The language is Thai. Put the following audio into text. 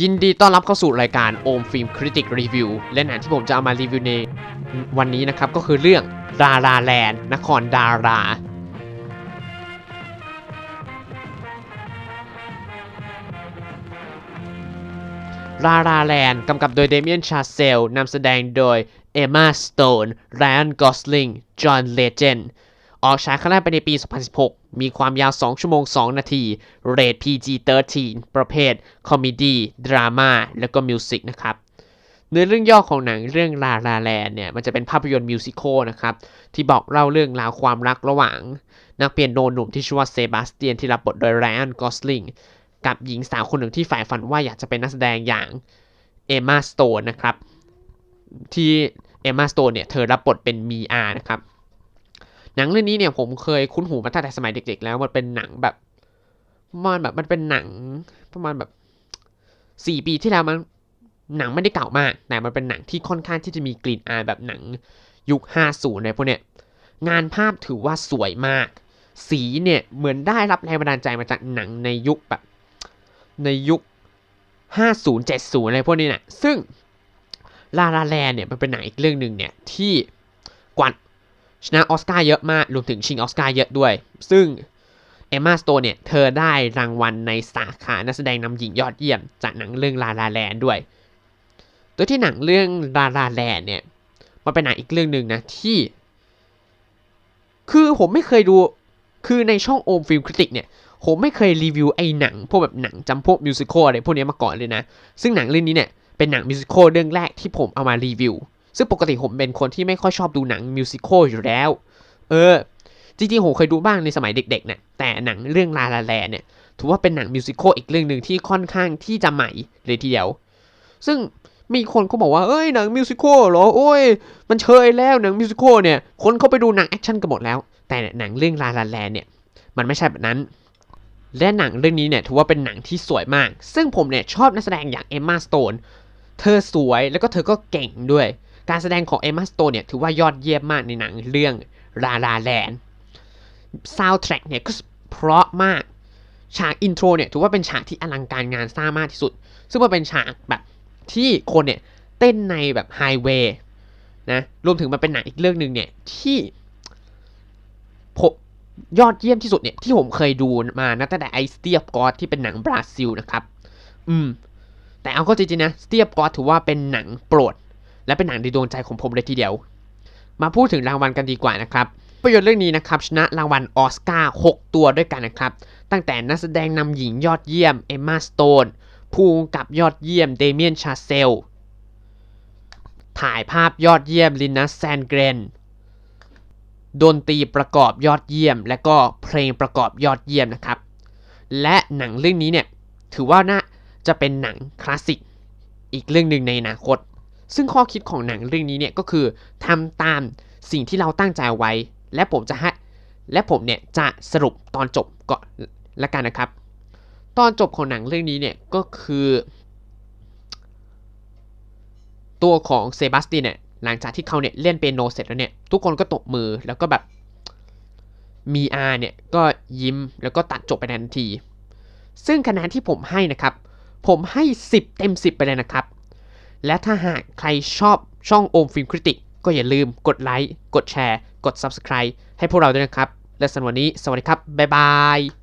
ยินดีต้อนรับเข้าสู่รายการโอมฟิล์มคริติกรีวิวและหนังที่ผมจะเอามารีวิวในวันนี้นะครับ ก็คือเรื่องดาราแลนด์นครดารา ลาลาแลนด์กำกับโดยเดเมียนชาเซลนำแสดงโดยเอมมาสโตนไรอันกอสลิงจอห์นเลเจนด์ ออกฉายครั้งแรกไปในปี 2016 มีความยาว 2 ชั่วโมง 2 นาทีเรท PG-13 ประเภท คอมเมดี้ ดราม่า แล้วก็มิวสิกนะครับ เนื้อเรื่องย่อของหนังเรื่องลาลาแลนเนี่ยมันจะเป็นภาพยนตร์มิวสิควลนะครับ ที่บอกเล่าเรื่องราวความรักระหว่าง นักเปียโนหนุ่มที่ชื่อว่าเซบาสเตียนที่รับบทโดยไรอัน กอสลิง กับหญิงสาวคนหนึ่งที่ฝ่ายฝันว่าอยากจะเป็นนักแสดงอย่างเอมมาสโตนนะครับ ที่เอมมาสโตนเนี่ยเธอรับบทเป็นมีอานะครับ หนังเรื่องนี้เนี่ยผมเคยคุ้นหูมาตั้งแต่สมัยเด็ก ๆ แล้วมันเป็นหนังแบบประมันแบบมันเป็นหนังประมาณแบบสี่ปีที่แล้วมันหนังไม่ได้เก่ามากแต่มันเป็นหนังที่ค่อนข้างที่จะมีกลิ่นอายแบบหนังยุค 50อะไรพวกเนี้ยงานภาพถือว่าสวยมาก สีเนี่ยเหมือนได้รับแรงบันดาลใจมาจากหนังในยุคแบบในยุค 50 70อะไรพวกนี้นะซึ่งลาลาแลนเนี่ยมันเป็นหนังอีกเรื่องหนึ่งเนี่ยที่กวาด ชนะออสการ์เยอะมาก รวมถึงชิงออสการ์เยอะด้วย ซึ่งเอมมาสโตนเนี่ย เธอได้รางวัลในสาขานักแสดงนำหญิงยอดเยี่ยม จากหนังเรื่องลาลาแลนด้วย โดยที่หนังเรื่องลาลาแลนเนี่ย มันเป็นหนังอีกเรื่องหนึ่งนะที่ คือผมไม่เคยดู คือในช่องโอมฟิล์มคริติกเนี่ย ผมไม่เคยรีวิวไอ้หนัง พวกแบบหนังจำพวกมิวสิควลอะไรพวกนี้มาก่อนเลยนะ ซึ่งหนังเรื่องนี้เนี่ย เป็นหนังมิวสิควลเรื่องแรกที่ผมเอามารีวิว ซึ่งปกติผมเป็นคนที่ไม่ค่อยชอบดูหนังมิวสิควลอยู่แล้ว เออ จริงๆผมเคยดูบ้างในสมัยเด็กๆนะแต่หนังเรื่องลาลาแลเนี่ย ถือว่าเป็นหนังมิวสิควลอีกเรื่องหนึ่งที่ค่อนข้างที่จะใหม่เลยทีเดียว ซึ่งมีคนเขาบอกว่า เอ้ยหนังมิวสิควลเหรอ โอ้ย มันเชยแล้วหนังมิวสิควลเนี่ย คนเขาไปดูหนังแอคชั่นกันหมดแล้ว แต่หนังเรื่องลาลาแลเนี่ย มันไม่ใช่แบบนั้น และหนังเรื่องนี้เนี่ยถือว่าเป็นหนังที่สวยมาก ซึ่งผมเนี่ยชอบนักแสดงอย่างเอมมาสโตน เธอสวยแล้วก็เธอก็เก่งด้วย การแสดงของเอมมาสโตนเนี่ยถือว่ายอดเยี่ยมมากในหนังเรื่องลาลาแลนซาวด์แทร็กเนี่ยก็เพราะมากฉากอินโทรเนี่ยถือว่าเป็นฉากที่อลังการงานสร้างมากที่สุด ซึ่งมันเป็นฉากแบบที่คนเนี่ยเต้นในแบบไฮเวย์นะรวมถึงมันเป็นหนังอีกเรื่องหนึ่งเนี่ยที่ผมยอดเยี่ยมที่สุดเนี่ยที่ผมเคยดูมานะตั้งแต่ไอสเตียบกอดที่เป็นหนังบราซิลนะครับ อืม แต่เอาเข้าจริงๆนะสเตียบกอดถือว่าเป็นหนังโปรด และเป็นหนังในดวงใจของผมเลยทีเดียว มาพูดถึงรางวัลกันดีกว่านะครับภาพยนตร์เรื่องนี้นะครับชนะรางวัลออสการ์6ตัวด้วยกันนะครับ ตั้งแต่นักแสดงนำหญิงยอดเยี่ยมเอมมาสโตนผู้กำกับยอดเยี่ยมเดเมียนชาเซล ถ่ายภาพยอดเยี่ยมลินนัสแซนเกรนดนตรีประกอบยอดเยี่ยม และก็เพลงประกอบยอดเยี่ยมนะครับ และหนังเรื่องนี้เนี่ยถือว่าน่าจะเป็นหนังคลาสสิกอีกเรื่องหนึ่งในอนาคต ซึ่งข้อคิดของหนังเรื่องนี้เนี่ยก็คือทำตามสิ่งที่เราตั้งใจไว้ และผมจะให้และผมเนี่ยจะสรุปตอนจบก่อนละกันนะครับ ตอนจบของหนังเรื่องนี้เนี่ยก็คือ ตัวของเซบาสเตียนเนี่ยหลังจากที่เขาเนี่ยเล่นเปียโนเสร็จแล้วเนี่ยทุกคนก็ตบมือแล้วก็แบบมีอาเนี่ยก็ยิ้มแล้วก็ตัดจบไปทันที ซึ่งคะแนนที่ผมให้นะครับ ผมให้ 10 เต็ม 10 ไปเลยนะครับ และถ้าหากใครชอบช่องโอมฟิล์มคริติกก็อย่าลืมกดไลค์ กดแชร์ กด Subscribe ให้พวกเราด้วยนะครับ และสำหรับวันนี้ สวัสดีครับ บ๊ายบาย